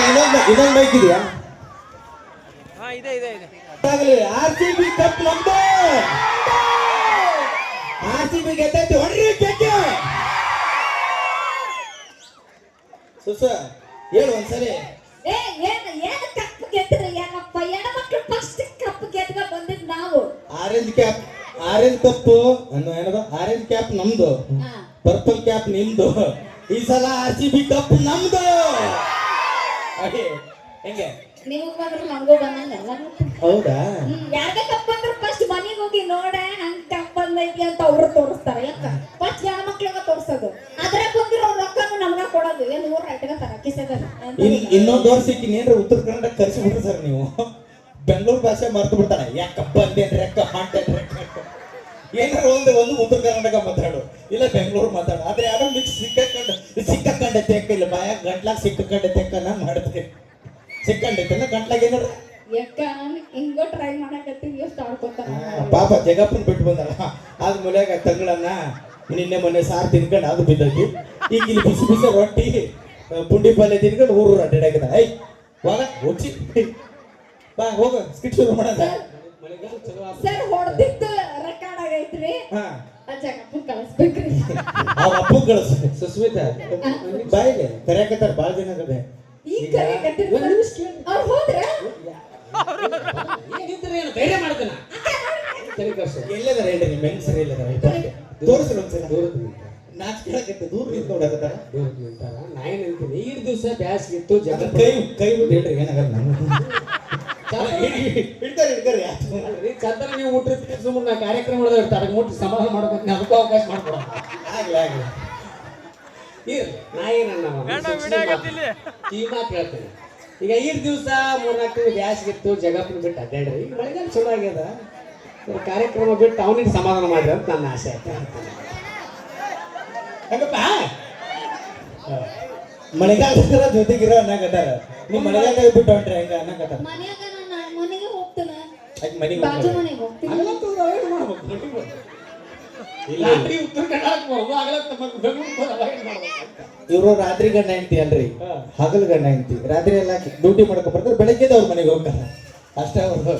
ಇನ್ನೊಂದು ಇನ್ನೊಂದು ಬೈಕ್ ಇದೆಯಾ? ಇದೆ ಇದೆ ಇದೆ. ಆಗಲಿ ಆರ್ ಸಿ ಬಿ ಕಪ್ ನಮ್ದು ಆರ್ ಸಿ ಬಿ ಗೆದ್ದೈತಿ ಹೊಡ್ರಿ ಕೆಕ್ಕೆ. ಸುಸ ಹೇಳು ಒಂದ್ಸರಿ. ಏ ಏನ್ ಏನ್ ಕಪ್ಪು ಗೆದ್ರಿ ಏನಪ್ಪ ಹೆಣ್ಮಕ್ಳು ಫಸ್ಟ್ ಕಪ್ಪು ಗೆದ್ಕ ಬಂದಿದ್ ನಾವು. ಆರೆಂಜ್ ಕ್ಯಾಪ್ ಆರೆಂಜ್ ಕಪ್ಪು ಅನ್ನೋ ಏನದ? ಆರೆಂಜ್ ಕ್ಯಾಪ್ ನಮ್ದು. ಹಾ. ಪರ್ಪಲ್ ಕ್ಯಾಪ್ ನಿಮ್ದು. ಈ ಸಲ ಆರ್ ಸಿ ಬಿ ಕಪ್ ನಮ್ದು. ಹಾಗೆ ಹೆಂಗೆ? ನಿಮಗ್ ಬಂದ್ರೆ ಬಂದಂಗ ಹೌದಾ? ಹ್ಮ್ ಯಾರ್ಗ ಫಸ್ಟ್ ಮನೆಗೆ ಹೋಗಿ ನೋಡ ಹಂಗ್ ಕಪ್ ಬಂದೈತಿ ಅಂತ ಅವ್ರು ತೋರಿಸ್ತಾರ ಯಾಕ ಫಸ್ಟ್ ಹೆಣ್ಮಕ್ಳಿಗೆ ಮಕ್ಳಿಗೆ ತೋರ್ಸೋದು. ಅದ್ರಾಗ ಬಂದಿರೋ ರೊಕ್ಕನು ನಮ್ಗ ಕೊಡೋದು. ಏನ್ ಊರ ಇಟ್ಕೋತಾರ ಕಿಸೆದಾಗ ಇನ್ ಇನ್ನೊಂದು ವರ್ಷ ಏನ್ರ ಉತ್ತರ ಕನ್ನಡ ಕರ್ಸಿಬಿಟ್ರಿ ಸರ್ ನೀವು. ಬೆಂಗಳೂರು ಭಾಷೆ ಮರ್ತು ಬಿಡ್ತಾನೆ ಯಾಕಪ್ಪ ಅಂದೆ ರೆಕ್ಕ ಹಾಂಟೆ ಏನಾರ ಒಂದು ಒಂದು ಉತ್ತರ ಕರ್ನಾಟಕ ಮಾತಾಡು. ಇಲ್ಲ ಬೆಂಗಳೂರು ಮಾತಾಡು. ಆದ್ರೆ ಯಾರೋ ಮಿಕ್ಸ್ ಸಿಕ್ಕಂಡ ಸಿಕ್ಕಂಡೆ ತೆಕ್ಕ. ಇಲ್ಲ ಬಾಯಾಗ ಗಂಟ್ಲಾಗ ಸಿಕ್ಕಂಡೆ ತೆಕ್ಕನ ಮಾಡ್ತೀವಿ ಸಿಕ್ಕಂಡೈತಲ್ಲ ಗಂಟ್ಲಾಗ ಏನಾರ ಹಿಂಗೋ ಪಾಪ ಜಗಪ್ಪನ್ ಬಿಟ್ಟು ಬಂದಲ್ಲ. ಆದ ಮೂಲೆಯಾಗ ತಂಗಳನ್ನ ನಿನ್ನೆ ಮೊನ್ನೆ ಸಾರು ತಿನ್ಕೊಂಡು ಅದು ಬಿದ್ದೈತಿ. ಈಗ ಇಲ್ಲಿ ಬಿಸಿ ಬಿಸಿ ರೊಟ್ಟಿ ಪುಂಡಿ ಪಲ್ಯ ತಿನ್ಕೊಂಡು ಊರು ಅಡ್ಡಾಡಕದ ಐ ಹೋಗ ಹೋಚಿ ಬಾ ಹೋಗ ಸ್ಕಿಟ್ ಶುರು ಮಾಡೋದ ಸರ್ ಹೊಡೆದಿದ್ದು ರೆಕಾರ್ಡ್ ಆಗೈತ್ರಿ. ಕಳಿಸ್ಬೇಕ್ರಿ. ಅವ ಅಪ್ಪು ಕಳಿಸ್ ಸುಸ್ಮಿತಾ ಬಾಯಿಗೆ ಕರೆಯಕತ್ತಾರ ಭಾಳ ದಿನ ಆಗದೆ. ಈಗ ಕರೆಯಕತ್ತೀರಿ ಅವ್ರು ಹೋದ್ರ? ಏನಿದ್ರೆ ಏನು ಧೈರ್ಯ ಮಾಡ್ತಾನ ತಲೆ ಕರ್ಸು ಎಲ್ಲದಾರ ಹೇಳ್ರಿ ನಿಮ್ಮ ಹೆಂಗಸರು ಎಲ್ಲದಾರ ತೋರಿಸ್ರಿ ಒಂದ್ಸಲ. ದೂರ ದೂರ ನಿಂತ ನೋಡಕತ್ತಾರ ದೂರದ ನಿಂತಾರ. ನಾ ಏನ್ ಅಂತೀನಿ ಈಡ್ ದಿವಸ ಬ್ಯಾಸ್ಗಿತ್ತು ಜನ ಕೈ ಕೈ ಬಿಟ್ಟು ಹೇಳ್ರಿ ಏನಾಗಲ್ಲ ನಮ್ಗೆ. ಮುಟ್ಟಿರ್ತೀರಿ ಸುಮ್ಮನೆ ಕಾರ್ಯಕ್ರಮ ಅದಕ್ಕೆ ಮುಟ್ಟಿ ಸಮಾಧಾನ ಮಾಡ್ಕೊತೀನಿ ಅದಕ್ಕೂ ಅವಕಾಶ ಮಾಡ್ಕೊಡ ಆಗಲಿ ಆಗ್ಲಿ. ಇರ್ಲಿ ನಾ. ಈ ಮಾತು ಹೇಳ್ತೇನೆ. ಈಗ ಐದು ದಿವಸ ಮೂರ್ನಾಲ್ಕು ತಿಂಗಳು ಬ್ಯಾಸ್ಗಿತ್ತು ಜಗಪ್ಪನ ಬಿಟ್ಟು ಅಡ್ಡಾಡ್ರಿ ಈಗ ಮಳೆಗಾಲ ಚಲೋ ಆಗ್ಯದ ಕಾರ್ಯಕ್ರಮ ಬಿಟ್ಟು ಅವನಿಗೆ ಸಮಾಧಾನ ಮಾಡಿದ್ರೆ ಅಂತ ನನ್ನ ಆಸೆ ಆಯ್ತು. ಹಂಗಪ್ಪ? ಮಳೆಗಾಲದ ಜೊತೆಗಿರೋ ಅನ್ನಕತ್ತಾರ. ನೀವು ಮಳೆಗಾಲ ಬಿಟ್ಟು ಹೊಂಟ್ರೆ ಹೆಂಗ ಅನ್ನಕತ್ತಾರ? ಕಟ್ಟಾರ ನಾನು ಮನೆಗೆ ಹೋಗ್ತೇನೆ. ಆಕೆ ಮನೆಗೆ ಬಾಜು ಹೋಗ್ತಾರೆ ಮನೆಗೆ ಹೋಗ್ತೀನಿ. ಹಗಲತ್ತು ಅವಾಯ್ಡ್ ಮಾಡ್ಬೇಕು? ಮನೆಗೆ ಬಂದು. ರಾತ್ರಿ ಉತ್ತರ ಅವಾಯ್ಡ್ ಮಾಡ್ಬೇಕು ಅಂತ. ಇವರು ರಾತ್ರಿ ಗಂಡ ಹೆಂಡತಿ ಅಲ್ರಿ. ಹಾ. ಹಗಲು ಗಂಡ ಹೆಂಡತಿ. ರಾತ್ರಿ ಎಲ್ಲ ಡ್ಯೂಟಿ ಮಾಡ್ಕೊ ಬರ್ತಾರೆ ಬೆಳಗ್ಗೆ ಅವ್ರ ಮನೆಗೆ ಹೋಗ್ತಾರೆ. ಅಷ್ಟೇ ಅವ್ರು.